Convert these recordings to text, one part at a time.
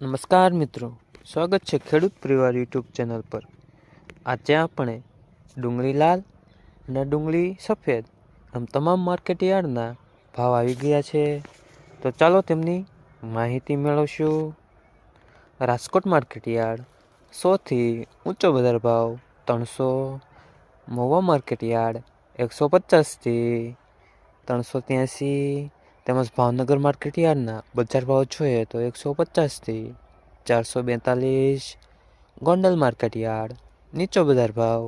નમસ્કાર મિત્રો. સ્વાગત છે ખેડૂત પરિવાર યુટ્યુબ ચેનલ પર. આજે આપણે ડુંગળી લાલ અને ડુંગળી સફેદ આમ તમામ માર્કેટ યાર્ડના ભાવ આવી ગયા છે. તો ચાલો તેમની માહિતી મેળવશું. રાજકોટ માર્કેટ યાર્ડ સોથી ઊંચો બજાર ભાવ ત્રણસો, મહુવા માર્કેટ યાર્ડ એકસો પચાસથી ત્રણસો ત્યાંસી તેમજ ભાવનગર માર્કેટ યાર્ડના બજાર ભાવ જોઈએ તો એકસો પચાસથી ચારસો બેતાલીસ ગોંડલ માર્કેટ યાર્ડ, નીચો બજાર ભાવ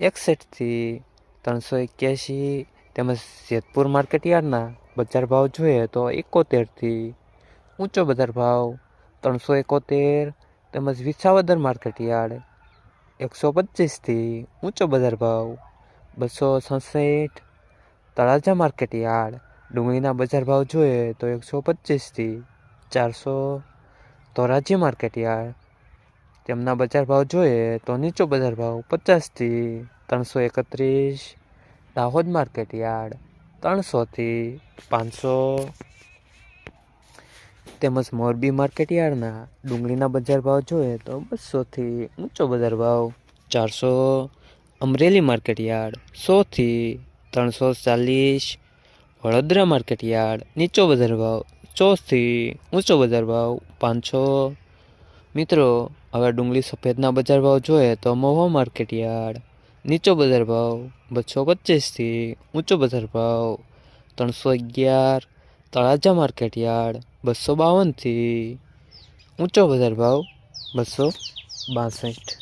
એકસઠથી ત્રણસો એક્યાસી તેમજ જેતપુર માર્કેટ યાર્ડના બજાર ભાવ જોઈએ તો એકોતેરથી ઊંચો બજાર ભાવ ત્રણસો એકોતેર તેમજ વિસાવદર માર્કેટ યાર્ડ એકસો પચીસથી ઊંચો બજાર ભાવ બસો સડસઠ તળાજા માર્કેટ યાર્ડ ડુંગળીના બજાર ભાવ જોઈએ તો એકસો પચીસથી ચારસો ધોરાજી માર્કેટ યાર્ડ તેમના બજાર ભાવ જોઈએ તો નીચો બજાર ભાવ પચાસથી ત્રણસો એકત્રીસ. દાહોદ માર્કેટ યાર્ડ ત્રણસોથી પાંચસો. તેમજ મોરબી માર્કેટ યાર્ડના ડુંગળીના બજાર ભાવ જોઈએ તો બસોથી ઊંચો બજાર ભાવ ચારસો. અમરેલી માર્કેટ યાર્ડ સોથી ત્રણસો ચાલીસ. વડોદરા માર્કેટ યાર્ડ, નીચો બજાર ભાવ, ચોથી ઊંચો બજાર ભાવ, પાંચસો. મિત્રો, હવે ડુંગળી સફેદના બજાર ભાવ જોઈએ તો મહુવા માર્કેટ યાર્ડ, નીચો બજાર ભાવ બસો પચીસથી ઊંચો બજાર ભાવ, ત્રણસો અગિયાર. તળાજા માર્કેટ યાર્ડ, બસો બાવનથી ઊંચો બજાર ભાવ બસો બાસઠ.